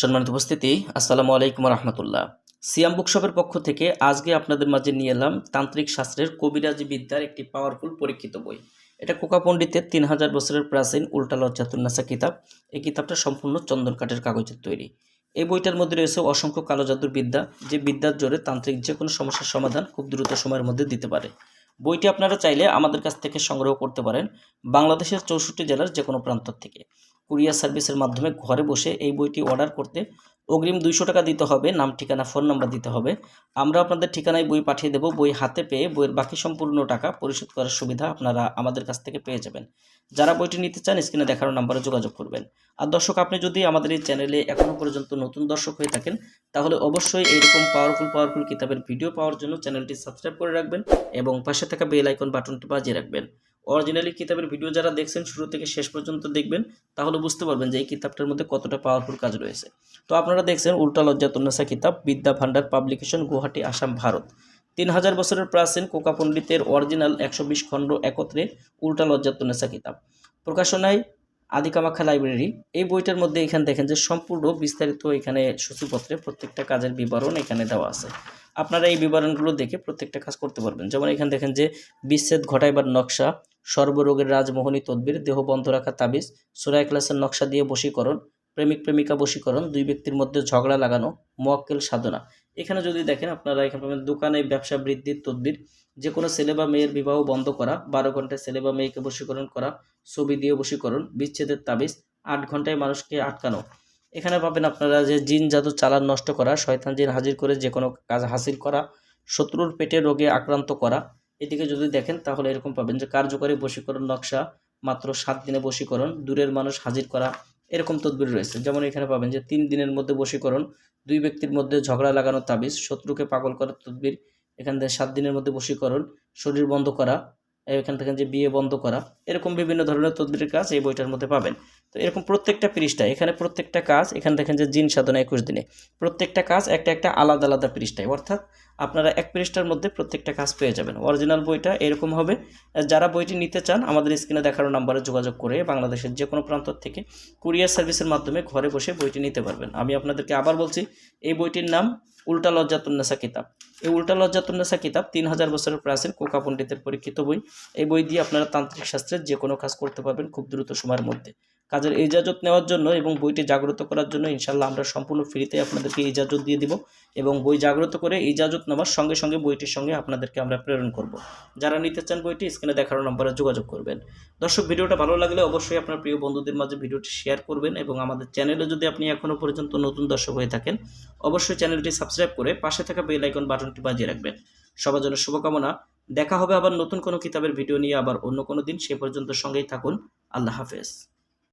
সম্মানিত উপস্থিতি, আসসালামু আলাইকুম রহমতুল্লাহ। সিয়াম বুকশপের পক্ষ থেকে আজকে আপনাদের মাঝে নিয়ে এলাম তান্ত্রিক শাস্ত্রের কবিরাজি বিদ্যার একটি পাওয়ারফুল পরীক্ষিত বই। এটা কোকা পণ্ডিতের তিন হাজার বছরের প্রাচীন উল্টা লজ্জাতুন্নাসা কিতাব। এই কিতাবটা সম্পূর্ণ চন্দন কাঠের কাগজের তৈরি। এই বইটার মধ্যে রয়েছে অসংখ্য কালো জাদুর বিদ্যা, যে বিদ্যার জোরে তান্ত্রিক যে কোনো সমস্যার সমাধান খুব দ্রুত সময়ের মধ্যে দিতে পারে। বইটি আপনারা চাইলে আমাদের কাছ থেকে সংগ্রহ করতে পারেন বাংলাদেশের চৌষট্টি জেলার যে কোনো প্রান্ত থেকে। কুরিয়ার সার্ভিসের মাধ্যমে ঘরে বসে এই বইটি অর্ডার করতে অগ্রিম দুইশো টাকা দিতে হবে, নাম, ঠিকানা, ফোন নাম্বার দিতে হবে। আমরা আপনাদের ঠিকানায় বই পাঠিয়ে দেব, বই হাতে পেয়ে বইয়ের বাকি সম্পূর্ণ টাকা পরিশোধ করার সুবিধা আপনারা আমাদের কাছ থেকে পেয়ে যাবেন। যারা বইটি নিতে চান, স্ক্রিনে দেখানো নাম্বারে যোগাযোগ করবেন। আর দর্শক, আপনি যদি আমাদের এই চ্যানেলে এখনও পর্যন্ত নতুন দর্শক হয়ে থাকেন, তাহলে অবশ্যই এইরকম পাওয়ারফুল পাওয়ারফুল কিতাবের ভিডিও পাওয়ার জন্য চ্যানেলটি সাবস্ক্রাইব করে রাখবেন এবং পাশে থাকা বেল আইকন বাটনটি বাজিয়ে রাখবেন। অরিজিনালি কিতাবের ভিডিও যারা দেখছেন, শুরু থেকে শেষ পর্যন্ত দেখবেন, তাহলে বুঝতে পারবেন যে এই কিতাবটার মধ্যে কতটা পাওয়ারফুল কাজ রয়েছে। তো আপনারা দেখছেন উল্টা লজ্জাতুন্নাসা কিতাব, বিদ্যা ভান্ডার পাবলিকেশন গুয়াহাটি, আসাম, ভারত। তিন হাজার বছরের প্রাচীন কোকা পণ্ডিতের অরিজিনাল একশো বিশ খণ্ড একত্রে উল্টা লজ্জাতুন্নাসা কিতাব। প্রকাশনায় আদিকামাখা লাইব্রেরি এই বইটার মধ্যে এখানে দেখেন যে সম্পূর্ণ বিস্তারিত এখানে সূচিপত্রে প্রত্যেকটা কাজের বিবরণ এখানে দেওয়া আছে। আপনারা এই বিবরণগুলো দেখে প্রত্যেকটা কাজ করতে পারবেন। যেমন এখানে দেখেন যে বিচ্ছেদ ঘটাইবার নকশা সর্বরোগের রাজমোহনী তদ্বির, দেহ বন্ধ রাখা তাবিজ সুরায় ক্লাসের নকশা দিয়ে বশীকরণ, প্রেমিক প্রেমিকা বশীকরণ, দুই ব্যক্তির মধ্যে ঝগড়া লাগানো, মোয়াক্কেল সাধনা। এখানে যদি দেখেন, আপনারা এখানে পাবেন দোকানে ব্যবসা বৃদ্ধির তদ্বির যে কোনো ছেলে বা মেয়ের বিবাহ বন্ধ করা, বারো ঘন্টায় ছেলে বা মেয়েকে বশীকরণ করা, ছবি দিয়ে বশীকরণ, বিচ্ছেদের তাবিজ, আট ঘন্টায় মানুষকে আটকানো। এখানে পাবেন আপনারা যে জিন জাদু চালান নষ্ট করা, শয়তান জিন হাজির করে যে কোনো কাজ হাসিল করা, শত্রুর পেটে রোগে আক্রান্ত করা এদিকে যদি দেখেন, তাহলে এরকম পাবেন যে কার্যকরী বশীকরণ নকশা মাত্র সাত দিনে বশীকরণ, দূরের মানুষ হাজির করা, এরকম তদবির রয়েছে। যেমন এখানে পাবেন যে তিন দিনের মধ্যে বশীকরণ, দুই ব্যক্তির মধ্যে ঝগড়া লাগানো তাবিজ, শত্রুকে পাগল করার তদবির, এখান থেকে সাত দিনের মধ্যে বশীকরণ, শরীর বন্ধ করা, এখান থেকে যে বিয়ে বন্ধ করা, এরকম বিভিন্ন ধরনের তদবিরের কাজ এই বইটার মধ্যে পাবেন। তো এরকম প্রত্যেকটা পৃষ্ঠা এখানে প্রত্যেকটা কাজ, এখানে দেখেন যে জিন সাধনা একুশ দিনে, প্রত্যেকটা কাজ একটা একটা আলাদা আলাদা পৃষ্ঠায়, অর্থাৎ আপনারা এক পৃষ্ঠার মধ্যে প্রত্যেকটা কাজ পেয়ে যাবেন। অরিজিনাল বইটা এরকম হবে। যারা বইটি নিতে চান, আমাদের স্ক্রিনে দেখানো নাম্বারে যোগাযোগ করে বাংলাদেশের যে কোনো প্রান্ত থেকে কুরিয়ার সার্ভিসের মাধ্যমে ঘরে বসে বইটি নিতে পারবেন। আমি আপনাদেরকে আবার বলছি, এই বইটির নাম উল্টা লজ্জাতুন্নেসা কিতাব। এই উল্টা লজ্জাতুন্নেসা কিতাব তিন হাজার বছরের প্রাচীন কোকা পণ্ডিতের পরীক্ষিত বই। এই বই দিয়ে আপনারা তান্ত্রিক শাস্ত্রের যে কোনো কাজ করতে পারবেন খুব দ্রুত সময়ের মধ্যে। কাজের ইজাজত নেওয়ার জন্য এবং বইটি জাগ্রত করার জন্য ইনশাল্লাহ আমরা সম্পূর্ণ ফ্রিতে আপনাদেরকে ইজাজত দিয়ে দিব এবং বই জাগ্রত করে ইজাজত নেওয়ার সঙ্গে সঙ্গে বইটির সঙ্গে আপনাদেরকে আমরা প্রেরণ করব। যারা নিতে চান বইটি, স্ক্রিনে দেখানো নম্বরে যোগাযোগ করবেন। দর্শক, ভিডিওটা ভালো লাগলে অবশ্যই আপনার প্রিয় বন্ধুদের মাঝে ভিডিওটি শেয়ার করবেন এবং আমাদের চ্যানেলে যদি আপনি এখনও পর্যন্ত নতুন দর্শক হয়ে থাকেন, অবশ্যই চ্যানেলটি সাবস্ক্রাইব করে পাশে থাকা বেল আইকন বাটনটি বাজিয়ে রাখবেন। সবার জন্য শুভকামনা। দেখা হবে আবার নতুন কোনো কিতাবের ভিডিও নিয়ে আবার অন্য কোনো দিন। সে পর্যন্ত সঙ্গেই থাকুন। আল্লাহ হাফেজ।